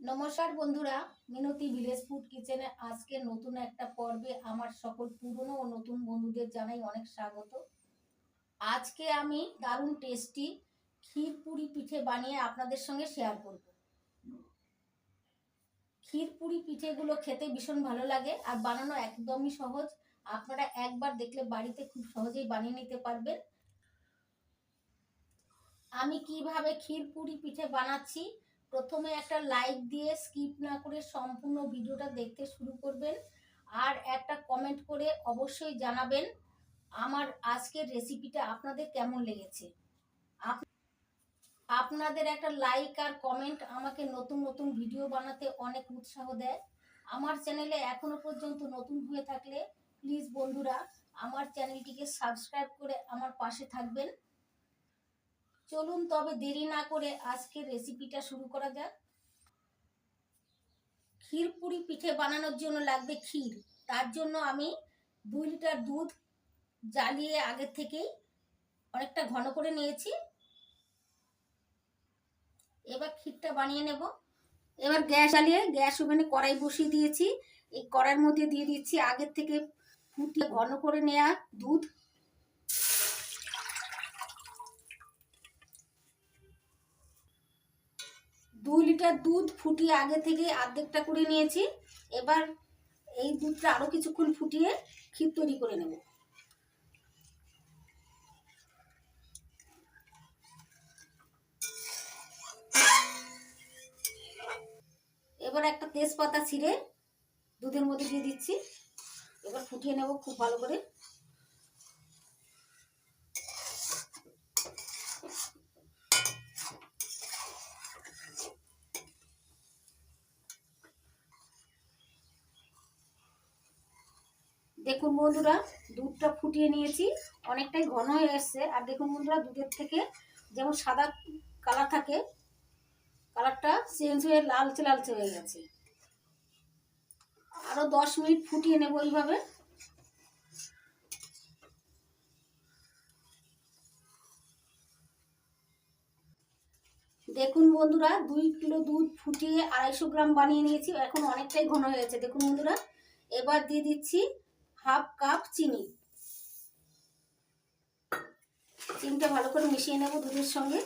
নমস্কার বন্ধুরা, মিনতি village food কিচেনে আজকে নতুন একটা পর্বে আমার সকল পুরনো ও নতুন বন্ধুদের জানাই অনেক স্বাগত। আজকে আমি দারুণ টেস্টি ক্ষীর পুরি পিঠে বানিয়ে আপনাদের সঙ্গে শেয়ার করব। ক্ষীর পুরি পিঠেগুলো খেতে ভীষণ ভালো লাগে আর বানানো একদমই সহজ। আপনারা একবার দেখলে বাড়িতে খুব সহজেই বানিয়ে নিতে পারবেন। আমি কীভাবে ক্ষীর পুরি পিঠে বানাচ্ছি প্রথমে একটা লাইক দিয়ে স্কিপ না করে সম্পূর্ণ ভিডিওটা দেখতে শুরু করবেন। আর একটা কমেন্ট করে অবশ্যই জানাবেন আমার আজকের রেসিপিটা আপনাদের কেমন লেগেছে। আপ- আপনাদের একটা লাইক আর কমেন্ট আমাকে নতুন নতুন ভিডিও বানাতে অনেক উৎসাহ দেয়। আমার চ্যানেলে এখনও পর্যন্ত নতুন হয়ে থাকলে প্লিজ বন্ধুরা আমার চ্যানেলটিকে সাবস্ক্রাইব করে আমার পাশে থাকবেন। চলুন তবে দেরি না করে আজকের রেসিপিটা শুরু করা যাক। ক্ষীর পুরি পিঠে বানানোর জন্য লাগবে ক্ষীর। তার জন্য আমি দুই লিটার দুধ জ্বালিয়ে আগের থেকেই অনেকটা ঘন করে নিয়েছি। এবার ক্ষীরটা বানিয়ে নেব। এবার গ্যাস জ্বালিয়ে গ্যাস ওভেনে কড়াই বসিয়ে দিয়েছি। এই কড়াইয়ের মধ্যে দিয়ে দিচ্ছি আগের থেকে ফুটিয়ে ঘন করে নেওয়া দুধ। দুই লিটার দুধ ফুটিয়ে আগে থেকে অর্ধেকটা করে নিয়েছি। এবার এই দুধটা আরও কিছুক্ষণ ফুটিয়ে ক্ষীর তৈরি করে নেব। এবার একটা তেজপাতা ছিঁড়ে দুধের মধ্যে দিয়ে দিচ্ছি। এবার ফুটিয়ে নেব খুব ভালো করে। দেখুন বন্ধুরা, দুধটা ফুটিয়ে নিয়েছি। অনেকটাই ঘন হয়ে এসছে। আর দেখুন বন্ধুরা, দুধের থেকে যেমন সাদা কালার থাকে, কালারটা চেঞ্জ হয়ে লালচে লালচে হয়ে গেছে। আরও দশ মিনিট ফুটিয়ে নেব এইভাবে। দেখুন বন্ধুরা, দুই কিলো দুধ ফুটিয়ে আড়াইশো গ্রাম বানিয়ে নিয়েছি। এখন অনেকটাই ঘন হয়ে গেছে। দেখুন বন্ধুরা, এবার দিয়ে দিচ্ছি হাফ কাপ চিনি। চিনিটা ভালো করে মিশিয়ে নেব দুধের সঙ্গে।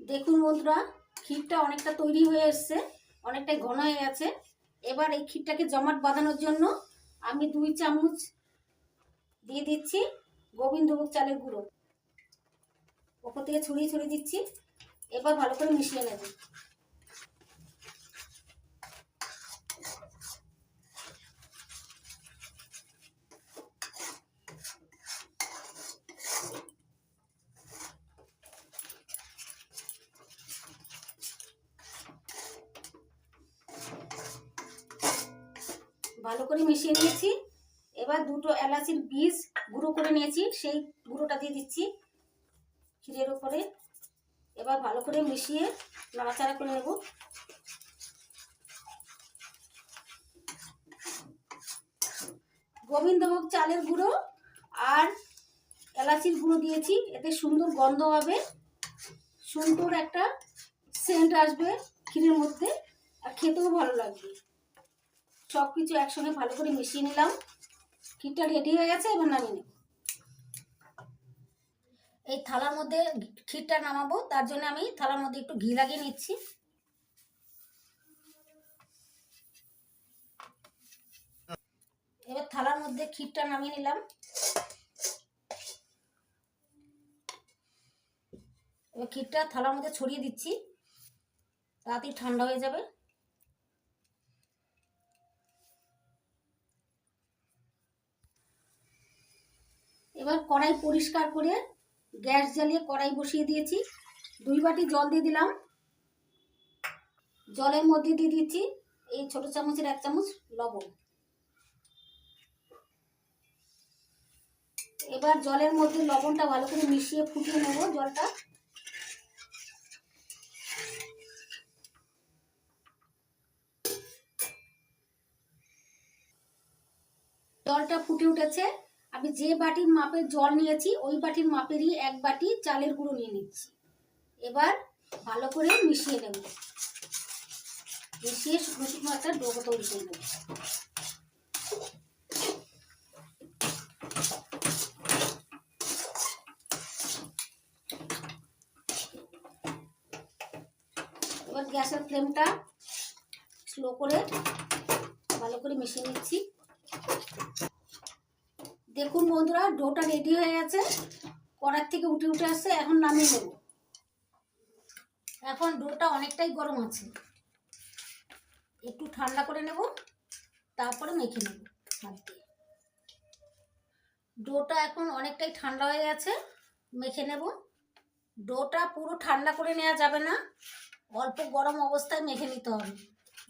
দেখুন বন্ধুরা, ক্ষীরটা অনেকটা তৈরি হয়ে এসছে, অনেকটাই ঘন হয়ে গেছে। এবার এই ক্ষীরটাকে জমাট বাঁধানোর জন্য আমি দুই চামচ দিয়ে দিচ্ছি গোবিন্দভোগ চালের গুঁড়ো। ওপর থেকে ছড়িয়ে ছড়িয়ে দিচ্ছি। এবার ভালো করে মিশিয়ে নেব। ভালো করে মিশিয়ে নিয়েছি। এবার দুটো এলাচির বীজ গুঁড়ো করে নিয়েছি, সেই গুঁড়োটা দিয়ে দিচ্ছি। ক্ষীরের উপরে। এবার ভালো করে মিশিয়ে নাড়াচাড়া করে নেব। গোবিন্দভোগ চালের গুঁড়ো আর এলাচির গুঁড়ো দিয়েছি, এতে সুন্দর গন্ধ হবে। সুন্দর একটা সেন্ট আসবে ক্ষীরের মধ্যে, আর খেতেও ভালো লাগবে। সব কিছু একসঙ্গে ভালো করে মিশিয়ে নিলাম। ক্ষীরটা রেডি হয়ে গেছে, এবার নামিয়ে নেব। এই থালার মধ্যে ক্ষীরটা নামাবো, তার জন্য আমি থালার মধ্যে একটু ঘি লাগিয়ে নিচ্ছি। এবার থালার মধ্যে ক্ষীরটা নামিয়ে নিলাম। এবার ক্ষীরটা থালার মধ্যে ছড়িয়ে দিচ্ছি, তাড়াতাড়ি ঠান্ডা হয়ে যাবে। এবার কড়াই পরিষ্কার করে গ্যাস জ্বালিয়ে কড়াই বসিয়ে দিয়েছি। দুই বাটি জল দিয়ে দিলাম। জলের মধ্যে দিয়ে দিচ্ছি এই ছোট চামচের এক চামচ লবণ। এবার জলের মধ্যে লবণটা ভালো করে মিশিয়ে ফুটিয়ে নেব জলটা। জলটা ফুটে উঠেছে। আমি যে বাটির মাপের জল নিয়েছি, ওই বাটির মাপেরই এক বাটি চালের গুঁড়ো নিয়ে নিচ্ছি। এবার ভালো করে মিশিয়ে নেব। মিশিয়ে শুকনো শুকনো একটা ডোবো তৈরি করে নেব। এবার গ্যাসের ফ্লেমটা স্লো করে ভালো করে মিশিয়ে নিচ্ছি। দেখুন বন্ধুরা, ডোটা রেডি হয়ে গেছে। কড়ার থেকে উঠে উঠে আসছে, এখন নামিয়ে নেব। এখন ডোটা অনেকটাই গরম আছে। একটু ঠান্ডা করে নেব, তারপরে মেখে নেব হাত দিয়ে। ডোটা এখন অনেকটাই ঠান্ডা হয়ে গেছে, মেখে নেব। ডোটা পুরো ঠান্ডা করে নেওয়া যাবে না, অল্প গরম অবস্থায় মেখে নিতে হবে।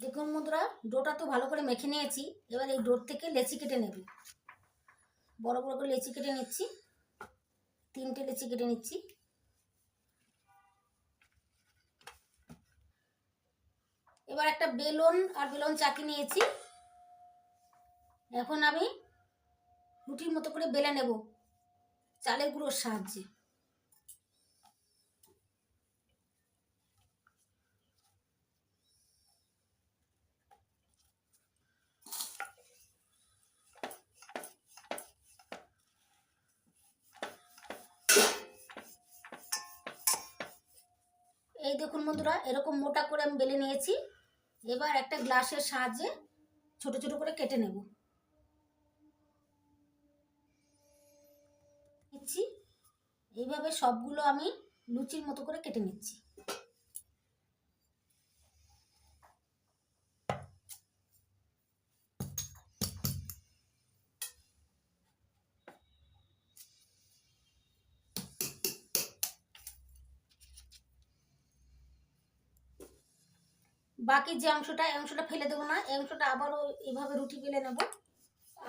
দেখুন বন্ধুরা, ডোটা তো ভালো করে মেখে নিয়েছি, এবার এই ডোর থেকে লেচি কেটে নেবে। বড় বড় করে লেচি কেটে নিচ্ছি। তিনটে লেচি কেটে নিচ্ছি। এবার একটা বেলুন আর বেলুন চাকি নিয়েছি। এখন আমি রুটির মতো করে বেলে নেব। চালের গুঁড়োর সাহায্যে। এই দেখুন বন্ধুরা, এরকম মোটা করে আমি বেলে নিয়েছি। এবার একটা গ্লাসের সাহায্যে ছোট ছোট করে কেটে নেব। নিচ্ছি। এইভাবে সবগুলো আমি লুচির মতো করে কেটে নিচ্ছি। বাকি যে অংশটা, এই অংশটা ফেলে দেবো না, এই অংশটা আবারও এভাবে রুটি বেলে নেব।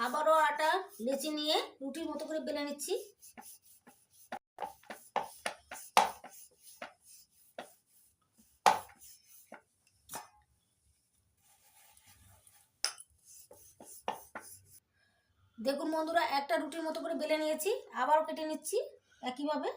আবারও আটা লেচি নিয়ে রুটির মতো করে বেলে নিচ্ছি। দেখুন বন্ধুরা, একটা রুটির মতো করে বেলে নিয়েছি, আবারও কেটে নিচ্ছি, একইভাবে।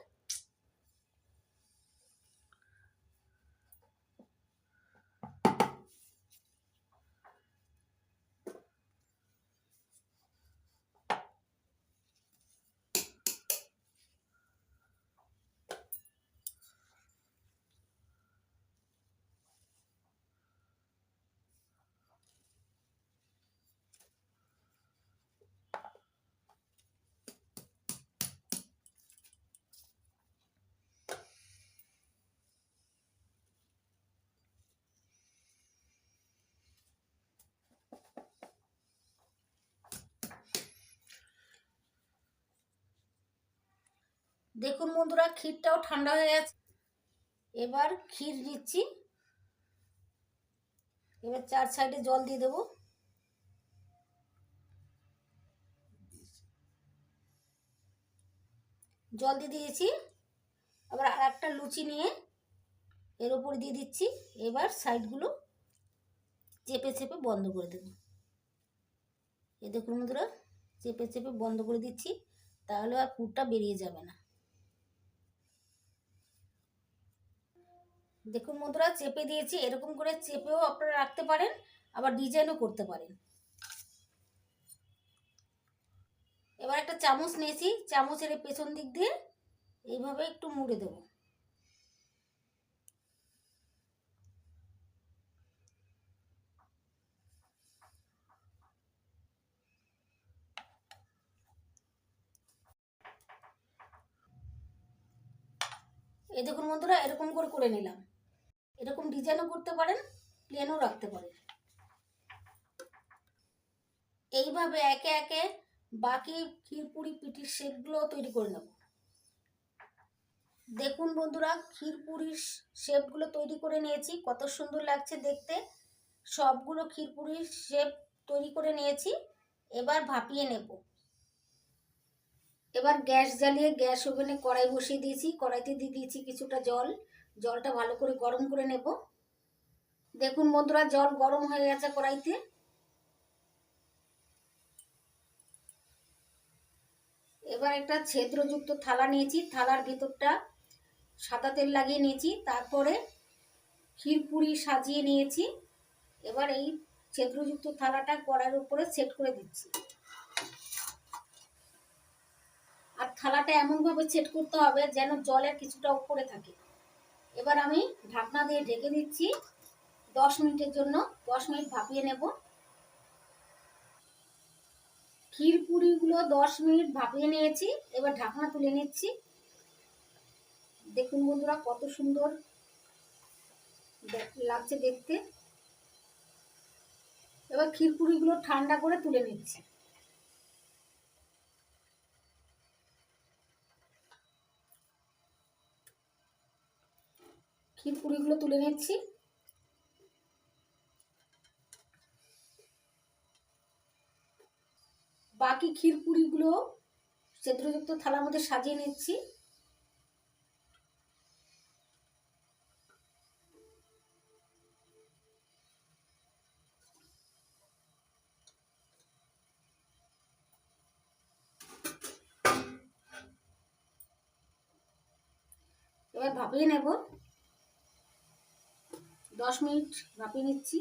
দেখুন বন্ধুরা, ক্ষীরটাও ঠান্ডা হয়ে গেছে। এবার ক্ষীর দিচ্ছি। এবার চার সাইডে জল দিয়ে দেবো। জল দিয়ে দিয়েছি। আবার আর একটা লুচি নিয়ে এর উপর দিয়ে দিচ্ছি। এবার সাইডগুলো চেপে চেপে বন্ধ করে দেবো। এ দেখুন বন্ধুরা, চেপে চেপে বন্ধ করে দিচ্ছি, তাহলে আর পুরটা বেরিয়ে যাবে না। দেখুন বন্ধুরা, চেপে দিয়েছি। এরকম করে চেপেও আপনারা রাখতে পারেন, আবার ডিজাইনও করতে পারেন। এবার একটা চামচ নিয়েছি, চামচের পেছন দিক দিয়ে এইভাবে একটু মুড়ে দেবো। এই দেখুন বন্ধুরা, এরকম করে করে নিলাম। এরকম ডিজাইনও করতে পারেন প্লেনও রাখতে পারেন। এইভাবে একে একে বাকি ক্ষীরপুরি পিঠির শেপগুলো তৈরি করে নেব। দেখুন বন্ধুরা, ক্ষীরপুরির শেপগুলো তৈরি করে নিয়েছি, কত সুন্দর লাগছে দেখতে। সবগুলো ক্ষীরপুরির শেপ তৈরি করে নিয়েছি, এবার ভাপিয়ে নেব। এবার গ্যাস জ্বালিয়ে গ্যাস ওভেনে কড়াই বসিয়ে দিয়েছি, কড়াইতে দিয়ে দিয়েছি কিছুটা জল। জলটা ভালো করে গরম করে নেব। দেখুন বন্ধুরা, জল গরম হয়ে গেছে কড়াইতে। এবার একটা ছিদ্রযুক্ত থালা নিয়েছি, থালার ভিতরটা সাদা তেল লাগিয়ে নিয়েছি, তারপরে ক্ষীরপুরি সাজিয়ে নিয়েছি। এবার এই ছিদ্রযুক্ত থালাটা কড়াইয়ের উপরে সেট করে দিচ্ছি। আর থালাটা এমনভাবে সেট করতে হবে যেন জলের কিছুটা উপরে থাকে। এবার আমি ঢাকনা দিয়ে ঢেকে দিচ্ছি। দশ মিনিটের জন্য দশ মিনিট ভাপিয়ে নেব। ক্ষীর পুরিগুলো দশ মিনিট ভাপিয়ে নিয়েছি। এবার ঢাকনা তুলে নিচ্ছি। দেখুন বন্ধুরা, কত সুন্দর লাগছে দেখতে। এবার ক্ষীর পুরিগুলো ঠান্ডা করে তুলে নিচ্ছি। ক্ষীর পুরিগুলো তুলে নিচ্ছি? বাকি ক্ষীর পুরিগুলো ছিদ্রযুক্ত থালার মধ্যে সাজিয়ে নিচ্ছি। এবার ভাপিয়ে নেব। দশ মিনিট ভাপিয়ে নিচ্ছি।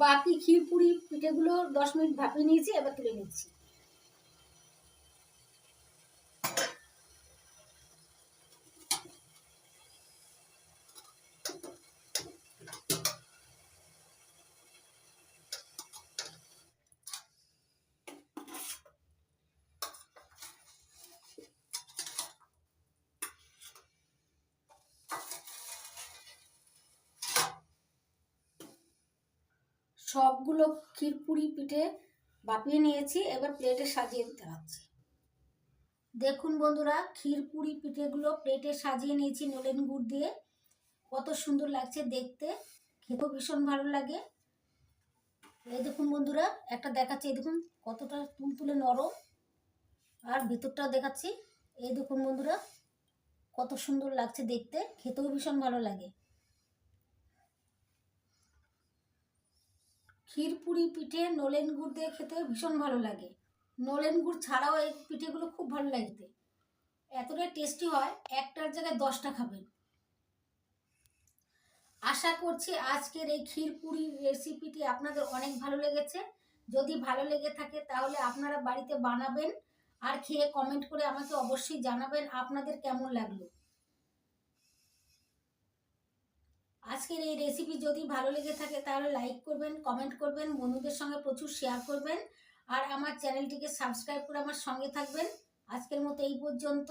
বাকি ক্ষীরপুরি পিঠেগুলো দশ মিনিট ভাপিয়ে নিয়েছি এবার তুলে নিচ্ছি। সবগুলো ক্ষীরপুরি পিঠে বাপিয়ে নিয়েছি, এবার প্লেটে সাজিয়ে দিতে হচ্ছে দেখুন বন্ধুরা, ক্ষীরপুরি পিঠেগুলো প্লেটে সাজিয়ে নিয়েছি নলেন গুড় দিয়ে। কত সুন্দর লাগছে দেখতে, খেতেও ভীষণ ভালো লাগে। এই দেখুন বন্ধুরা, একটা দেখাচ্ছি, এই দেখুন কতটা তুলতুলে নরম। আর ভিতরটাও দেখাচ্ছি, এই দেখুন বন্ধুরা, কত সুন্দর লাগছে দেখতে, খেতেও ভীষণ ভালো লাগে। ক্ষীরপুরি পিঠে নলেন গুড় দিয়ে খেতে ভীষণ ভালো লাগে। নলেন গুড় ছাড়াও এই পিঠেগুলো খুব ভালো লাগতে এতটাই টেস্টি হয়, একটার জায়গায় দশটা খাবেন। আশা করছি আজকের এই ক্ষীরপুরি রেসিপিটি আপনাদের অনেক ভালো লেগেছে। যদি ভালো লেগে থাকে তাহলে আপনারা বাড়িতে বানাবেন আর খেয়ে কমেন্ট করে আমাকে অবশ্যই জানাবেন আপনাদের কেমন লাগল। আজকের এই রেসিপি যদি ভালো লেগে থাকে তাহলে লাইক করবেন কমেন্ট করবেন, বন্ধুদের সঙ্গে প্রচুর শেয়ার করবেন। আর আমার চ্যানেলটিকে সাবস্ক্রাইব করে আমার সঙ্গে থাকবেন। আজকের মতো এই পর্যন্ত।